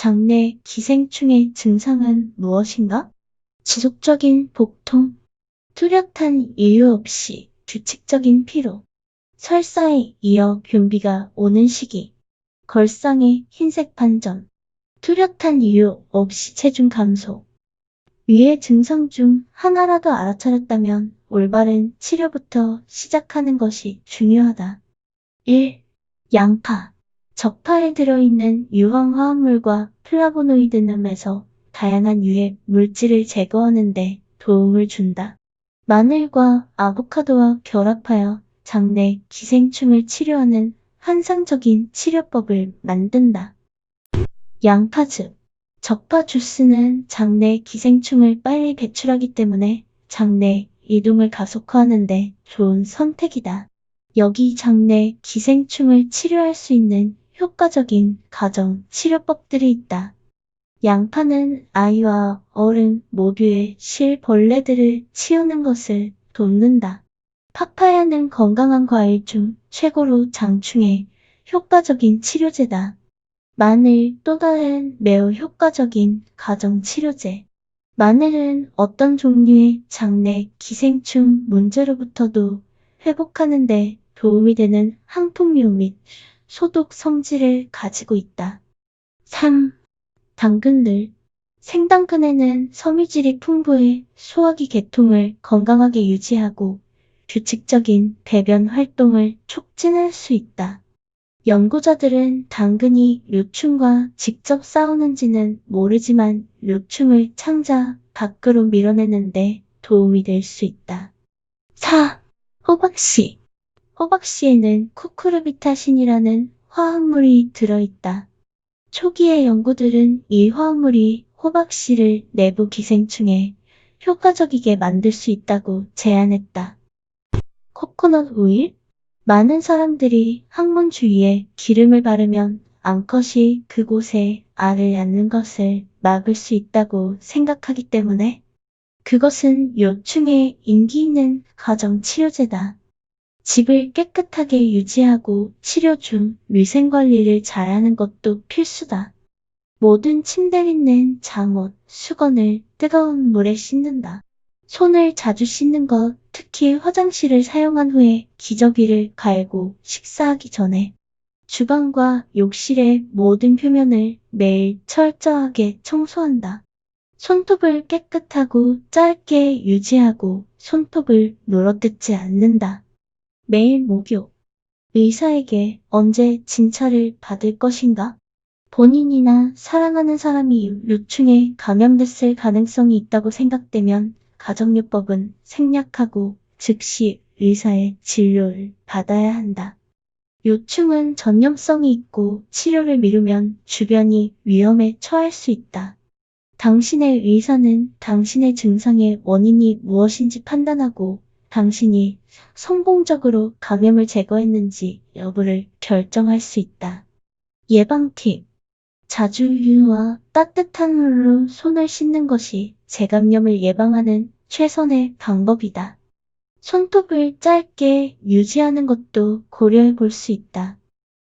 장내 기생충의 증상은 무엇인가? 지속적인 복통, 뚜렷한 이유 없이 규칙적인 피로, 설사에 이어 변비가 오는 시기, 걸상의 흰색 반점, 뚜렷한 이유 없이 체중 감소. 위의 증상 중 하나라도 알아차렸다면 올바른 치료부터 시작하는 것이 중요하다. 1. 양파. 적파에 들어있는 유황 화합물과 플라보노이드염에서 다양한 유해 물질을 제거하는 데 도움을 준다. 마늘과 아보카도와 결합하여 장내 기생충을 치료하는 환상적인 치료법을 만든다. 양파즙. 적파 주스는 장내 기생충을 빨리 배출하기 때문에 장내 이동을 가속화하는데 좋은 선택이다. 여기 장내 기생충을 치료할 수 있는 효과적인 가정 치료법들이 있다. 양파는 아이와 어른 모두의 실벌레들을 치우는 것을 돕는다. 파파야는 건강한 과일 중 최고로 장충에 효과적인 치료제다. 마늘 또 다른 매우 효과적인 가정 치료제. 마늘은 어떤 종류의 장내 기생충 문제로부터도 회복하는 데 도움이 되는 항풍류 및 소독 성질을 가지고 있다. 3. 당근들. 생당근에는 섬유질이 풍부해 소화기 계통을 건강하게 유지하고 규칙적인 배변 활동을 촉진할 수 있다. 연구자들은 당근이 류충과 직접 싸우는지는 모르지만 류충을 창자 밖으로 밀어내는데 도움이 될 수 있다. 4. 호박씨. 호박씨에는 쿠쿠르비타신이라는 화합물이 들어있다. 초기의 연구들은 이 화합물이 호박씨를 내부 기생충에 효과적이게 만들 수 있다고 제안했다. 코코넛 오일? 많은 사람들이 항문 주위에 기름을 바르면 암컷이 그곳에 알을 낳는 것을 막을 수 있다고 생각하기 때문에 그것은 요충의 인기 있는 가정 치료제다. 집을 깨끗하게 유지하고 치료 중 위생 관리를 잘하는 것도 필수다. 모든 침대 있는 잠옷, 수건을 뜨거운 물에 씻는다. 손을 자주 씻는 것, 특히 화장실을 사용한 후에 기저귀를 갈고 식사하기 전에 주방과 욕실의 모든 표면을 매일 철저하게 청소한다. 손톱을 깨끗하고 짧게 유지하고 손톱을 물어뜯지 않는다. 매일 목욕. 의사에게 언제 진찰을 받을 것인가? 본인이나 사랑하는 사람이 류충에 감염됐을 가능성이 있다고 생각되면 가정요법은 생략하고 즉시 의사의 진료를 받아야 한다. 요충은 전염성이 있고 치료를 미루면 주변이 위험에 처할 수 있다. 당신의 의사는 당신의 증상의 원인이 무엇인지 판단하고 당신이 성공적으로 감염을 제거했는지 여부를 결정할 수 있다. 예방 팁. 자주 유와 따뜻한 물로 손을 씻는 것이 재감염을 예방하는 최선의 방법이다. 손톱을 짧게 유지하는 것도 고려해 볼 수 있다.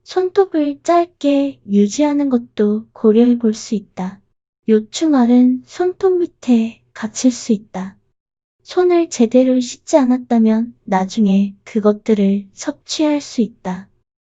손톱을 짧게 유지하는 것도 고려해 볼 수 있다. 요충알은 손톱 밑에 갇힐 수 있다. 손을 제대로 씻지 않았다면 나중에 그것들을 섭취할 수 있다.